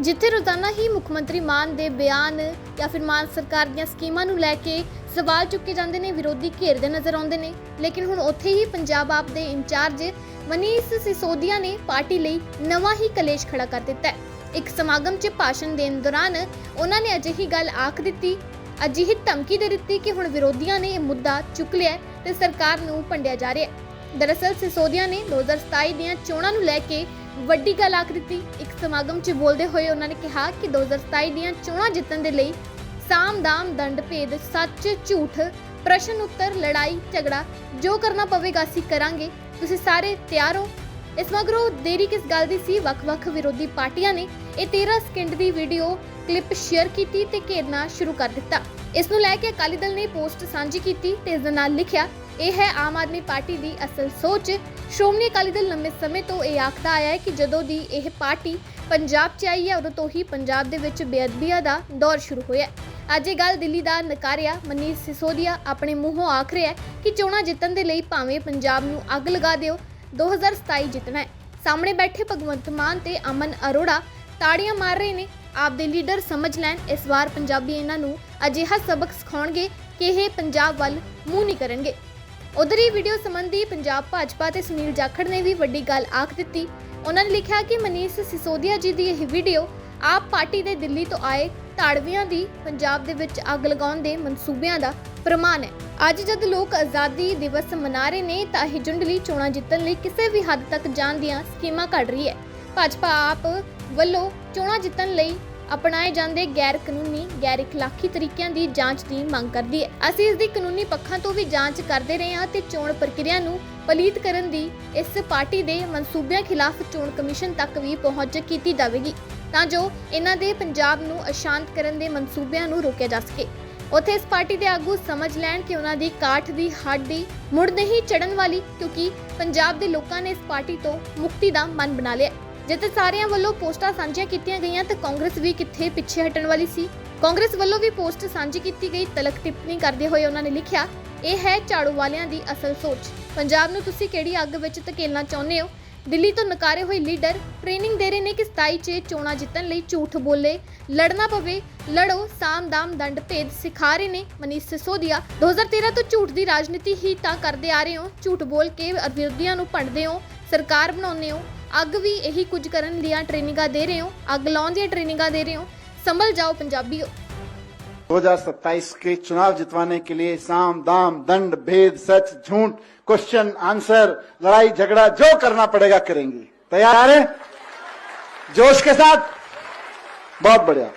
ਜਿੱਥੇ ਰੋਜ਼ਾਨਾ ਹੀ ਮੁੱਖ ਮੰਤਰੀ ਮਾਨ ਦੇ ਬਿਆਨ ਜਾਂ ਫਿਰ ਮਾਨ ਸਰਕਾਰ ਦੀਆਂ ਸਕੀਮਾਂ ਨੂੰ ਲੈ ਕੇ ਸਵਾਲ ਚੁੱਕੇ ਜਾਂਦੇ ਨੇ, ਵਿਰੋਧੀ ਘੇਰਦੇ ਨਜ਼ਰ ਆਉਂਦੇ ਨੇ। ਲੇਕਿਨ ਹੁਣ ਉੱਥੇ ਹੀ ਪੰਜਾਬ ਆਪ ਦੇ ਇੰਚਾਰਜ ਮਨੀਸ਼ ਸਿਸੋਦੀਆ ਨੇ ਪਾਰਟੀ ਲਈ ਨਵਾਂ ਹੀ ਕਲੇਸ਼ ਖੜਾ ਕਰ ਦਿੱਤਾ ਹੈ। ਇੱਕ ਸਮਾਗਮ 'ਚ ਭਾਸ਼ਣ ਦੇਣ ਦੌਰਾਨ ਉਹਨਾਂ ਨੇ ਅਜਿਹੀ ਗੱਲ ਆਖ ਦਿੱਤੀ, ਅਜਿਹੀ ਧਮਕੀ ਦੇ ਦਿੱਤੀ ਕਿ ਹੁਣ ਵਿਰੋਧੀਆਂ ਨੇ ਇਹ ਮੁੱਦਾ ਚੁੱਕ ਲਿਆ ਤੇ ਸਰਕਾਰ ਨੂੰ ਭੰਡਿਆ ਜਾ ਰਿਹਾ ਹੈ। ਦਰਅਸਲ ਸਿਸੋਦੀਆ ਨੇ 2027 ਦੀਆਂ ਚੋਣਾਂ ਨੂੰ ਲੈ ਕੇ ਵੱਡੀ ਗੱਲ ਇੱਕ ਸਮਾਗਮ 'ਚ ਬੋਲਦੇ ਹੋਏ ਉਹਨਾਂ ਨੇ ਕਿਹਾ ਕਿ 2027 ਦੀਆਂ ਚੋਣਾਂ ਜਿੱਤਣ ਦੇ ਲਈ ਸਾਮ ਦੰਡ ਭੇਦ ਸੱਚ, ਝੂਠ, ਪ੍ਰਸ਼ਨ ਉੱਤਰ, ਲੜਾਈ, ਝਗੜਾ ਜੋ ਕਰਨਾ ਪਵੇਗਾ ਅਸੀਂ ਕਰਾਂਗੇ। ਤੁਸੀਂ ਸਾਰੇ ਤਿਆਰ ਹੋ? ਇਸ ਮਗਰੋਂ ਦੇਰੀ ਕਿਸ ਗੱਲ ਦੀ ਸੀ? ਵੱਖ-ਵੱਖ ਵਿਰੋਧੀ ਪਾਰਟੀਆਂ ਨੇ ਇਹ 13 ਸਕਿੰਟ ਦੀ ਵੀਡੀਓ ਕਲਿੱਪ ਸ਼ੇਅਰ ਕੀਤੀ ਤੇ ਘੇਰਨਾ ਸ਼ੁਰੂ ਕਰ ਦਿੱਤਾ। ਇਸ ਨੂੰ ਲੈ ਕੇ ਅਕਾਲੀ ਦਲ ਨੇ ਪੋਸਟ ਸਾਂਝੀ ਕੀਤੀ ਤੇ ਇਸ ਦੇ ਨਾਲ ਲਿਖਿਆ, ਇਹ ਹੈ ਆਮ ਆਦਮੀ ਪਾਰਟੀ ਦੀ ਅਸਲ ਸੋਚ। ਸ਼੍ਰੋਮਣੀ ਅਕਾਲੀ ਦਲ ਲੰਮੇ ਸਮੇਂ ਤੋਂ ਇਹ ਆਖਦਾ ਆਇਆ ਹੈ ਕਿ ਜਦੋਂ ਦੀ ਇਹ ਪਾਰਟੀ ਪੰਜਾਬ 'ਚ ਆਈ ਹੈ, ਉਦੋਂ ਤੋਂ ਹੀ ਪੰਜਾਬ ਦੇ ਵਿੱਚ ਬੇਅਦਬੀਆਂ ਦਾ ਦੌਰ ਸ਼ੁਰੂ ਹੋਇਆ ਹੈ। ਅੱਜ ਇਹ ਗੱਲ ਦਿੱਲੀ ਦਾ ਨਕਾਰਿਆ, ਮਨੀਸ਼ ਸਿਸੋਦੀਆ ਆਪਣੇ ਮੂੰਹੋਂ ਆਖ ਰਿਹਾ ਹੈ ਕਿ ਚੋਣਾਂ ਜਿੱਤਣ ਦੇ ਲਈ ਭਾਵੇਂ ਪੰਜਾਬ ਨੂੰ ਅੱਗ ਲਗਾ ਦਿਓ 2027 ਜਿੱਤਣਾ ਹੈ। ਸਾਹਮਣੇ ਬੈਠੇ ਭਗਵੰਤ ਮਾਨ ਤੇ ਅਮਨ ਅਰੋੜਾ ਤਾੜੀਆਂ ਮਾਰ ਰਹੇ ਨੇ। ਆਪਦੇ ਲੀਡਰ ਸਮਝ ਲੈਣ, ਇਸ ਵਾਰ ਪੰਜਾਬੀ ਇਹਨਾਂ ਨੂੰ ਅਜਿਹਾ ਸਬਕ ਸਿਖਾਉਣਗੇ ਕਿ ਇਹ ਪੰਜਾਬ ਵੱਲ ਮੂੰਹ ਨਹੀਂ ਕਰਨਗੇ। ਉਧਰ ਹੀ ਵੀਡੀਓ ਸੰਬੰਧੀ ਪੰਜਾਬ ਭਾਜਪਾ ਤੇ ਸੁਨੀਲ ਜਾਖੜ ਨੇ ਵੀ ਵੱਡੀ ਗੱਲ ਆਖ ਦਿੱਤੀ। ਉਹਨਾਂ ਨੇ ਲਿਖਿਆ ਕਿ ਮਨੀਸ਼ ਸਿਸੋਦੀਆ ਜੀ ਦੀ ਇਹ ਵੀਡੀਓ ਆਪ ਪਾਰਟੀ ਦੇ ਦਿੱਲੀ ਤੋਂ ਆਏ ਤਾੜਵੀਆਂ ਦੀ ਪੰਜਾਬ ਦੇ ਵਿੱਚ ਅੱਗ ਲਗਾਉਣ ਦੇ ਮਨਸੂਬਿਆਂ ਦਾ ਪ੍ਰਮਾਣ ਹੈ। ਅੱਜ ਜਦ ਲੋਕ ਆਜ਼ਾਦੀ ਦਿਵਸ ਮਨਾ ਰਹੇ ਨੇ, ਤਾਂ ਇਹ ਜੁੰਡਲੀ ਚੋਣਾਂ ਜਿੱਤਣ ਲਈ ਕਿਸੇ ਵੀ ਹੱਦ ਤੱਕ ਜਾਣ ਦੀਆਂ ਸਕੀਮਾਂ ਘੜ ਰਹੀ ਹੈ। ਭਾਜਪਾ ਆਪ ਵੱਲੋਂ ਚੋਣਾਂ ਜਿੱਤਣ ਲਈ ਅਪਣਾਏ ਜਾਂਦੇ ਗੈਰ ਕਾਨੂੰਨੀ ਗੈਰ ਇਖਲਾਕੀ ਤਰੀਕਿਆਂ ਦੀ ਜਾਂਚ ਦੀ ਮੰਗ ਕਰਦੀ ਹੈ। ਅਸੀਂ ਇਸ ਦੀ ਕਾਨੂੰਨੀ ਪੱਖਾਂ ਤੋਂ ਵੀ ਜਾਂਚ ਕਰਦੇ ਰਹੇ ਹਾਂ ਤੇ ਚੋਣ ਪ੍ਰਕਿਰਿਆ ਨੂੰ ਪਲੀਤ ਕਰਨ ਦੀ ਇਸ ਪਾਰਟੀ ਦੇ ਮਨਸੂਬਿਆਂ ਖਿਲਾਫ ਚੋਣ ਕਮਿਸ਼ਨ ਤੱਕ ਵੀ ਪਹੁੰਚ ਕੀਤੀ ਜਾਵੇਗੀ, ਤਾਂ ਜੋ ਇਹਨਾਂ ਦੇ ਪੰਜਾਬ ਨੂੰ ਅਸ਼ਾਂਤ ਕਰਨ ਦੇ ਮਨਸੂਬਿਆਂ ਨੂੰ ਰੋਕਿਆ ਜਾ ਸਕੇ। ਉੱਥੇ ਇਸ ਪਾਰਟੀ ਦੇ ਆਗੂ ਸਮਝ ਲੈਣ ਕਿ ਉਹਨਾਂ ਦੀ ਕਾਠ ਦੀ ਹੱਡ ਦੀ ਮੁੜ ਨਹੀਂ ਚੜਨ ਵਾਲੀ, ਕਿਉਂਕਿ ਪੰਜਾਬ ਦੇ ਲੋਕਾਂ ਨੇ ਇਸ ਪਾਰਟੀ ਤੋਂ ਮੁਕਤੀ ਦਾ ਮਨ ਬਣਾ ਲਿਆ। ਜਿੱਥੇ ਸਾਰਿਆਂ ਵੱਲੋਂ ਪੋਸਟਾਂ ਸਾਂਝੀਆਂ ਕੀਤੀਆਂ ਗਈਆਂ ਤੇ ਕਾਂਗਰਸ ਵੀ ਕਿੱਥੇ ਪਿੱਛੇ ਹਟਣ ਵਾਲੀ ਸੀ। ਕਾਂਗਰਸ ਵੱਲੋਂ ਵੀ ਪੋਸਟ ਸਾਂਝੀ ਕੀਤੀ ਗਈ, ਤਲਕ ਟਿੱਪਣੀ ਕਰਦੇ ਹੋਏ ਉਹਨਾਂ ਨੇ ਲਿਖਿਆ, ਇਹ ਹੈ ਝਾੜੂ ਵਾਲਿਆਂ ਦੀ ਅਸਲ ਸੋਚ। ਪੰਜਾਬ ਨੂੰ ਤੁਸੀਂ ਕਿਹੜੀ ਅੱਗ ਵਿੱਚ ਧਕੇਲਣਾ ਚਾਹੁੰਦੇ ਹੋ? ਦਿੱਲੀ ਤੋਂ ਨਕਾਰੇ ਹੋਏ ਲੀਡਰ ਟ੍ਰੇਨਿੰਗ ਦੇ ਰਹੇ ਨੇ ਕਿ 27 ਚ ਚੋਣਾਂ ਜਿੱਤਣ ਲਈ ਝੂਠ ਬੋਲੇ। ਲੜਨਾ ਪਵੇ, ਲੜੋ, ਸਾਮ ਦਾਮ ਦੰਡ ਭੇਦ ਸਿਖਾ ਰਹੇ ਨੇ ਮਨੀਸ਼ ਸਿਸੋਦੀਆ। 2013 ਤੋਂ ਝੂਠ ਦੀ ਰਾਜਨੀਤੀ ਹੀ ਤਾਂ ਕਰਦੇ ਆ ਰਹੇ ਹੋ। ਝੂਠ ਬੋਲ ਕੇ ਵਿਰੋਧੀਆਂ ਨੂੰ ਭੰਡਦੇ ਹੋ, ਸਰਕਾਰ ਬਣਾਉਂਦੇ ਹੋ ਅੱਗ ਵੀ ਇਹੀ ਕੁਝ ਕਰਨ ਦੀਆਂ ਟ੍ਰੇਨਿੰਗਾਂ ਦੇ ਰਹੇ ਹੋ ਅੱਗ ਲਾਉਣ ਦੀਆਂ ਟ੍ਰੇਨਿੰਗਾਂ ਦੇ ਰਹੇ ਹੋ ਸੰਭਲ ਜਾਓ ਪੰਜਾਬੀਓ 2027 के चुनाव जितवाने के लिए साम दाम दंड भेद सच झूठ क्वेश्चन आंसर लड़ाई झगड़ा जो करना पड़ेगा करेंगे तैयार है जोश के साथ बहुत बढ़िया